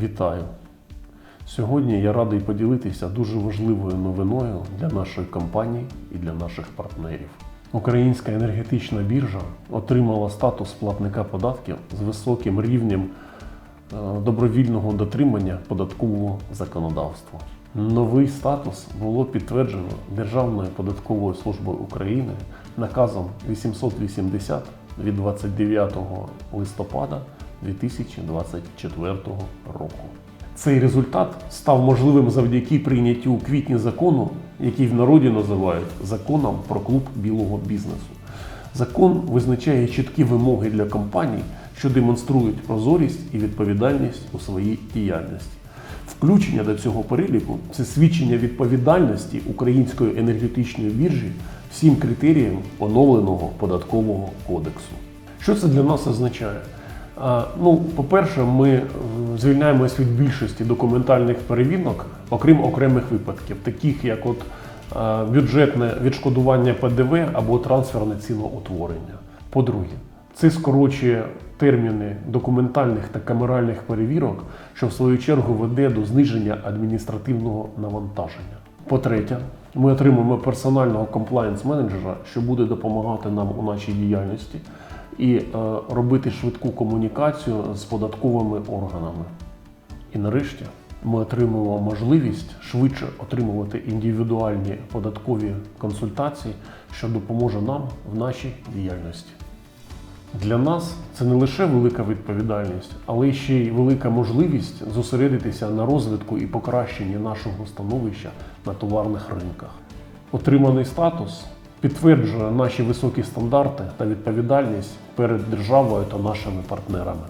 Вітаю! Сьогодні я радий поділитися дуже важливою новиною для нашої компанії і для наших партнерів. Українська енергетична біржа отримала статус платника податків з високим рівнем е, добровільного дотримання податкового законодавства. Новий статус було підтверджено Державною податковою службою України наказом 880 від 29 листопада 2024 року. Цей результат став можливим завдяки прийняттю у квітні закону, який в народі називають законом про клуб білого бізнесу. Закон визначає чіткі вимоги для компаній, що демонструють прозорість і відповідальність у своїй діяльності. Включення до цього переліку це свідчення відповідальності української енергетичної біржі всім критеріям оновленого податкового кодексу. Що це для нас означає? Ну, по-перше, ми е, звільняємось від більшості документальних перевірок, окрім окремих випадків, таких як от е, бюджетне відшкодування ПДВ або трансферне ціноутворення. По-друге, це скорочує терміни документальних та камеральних перевірок, що в свою чергу веде до зниження адміністративного навантаження. По-третє, ми отримуємо персонального комплаєнс-менеджера, що буде допомагати нам у нашій діяльності і е, робити швидку комунікацію з податковими органами. І нарешті ми отримуємо можливість швидше отримувати індивідуальні податкові консультації, що допоможе нам в нашій діяльності. Для нас це не лише велика відповідальність, але ще й велика можливість зосередитися на розвитку і покращенні нашого становища на товарних ринках. Отриманий статус підтверджує наші високі стандарти та відповідальність перед державою та нашими партнерами.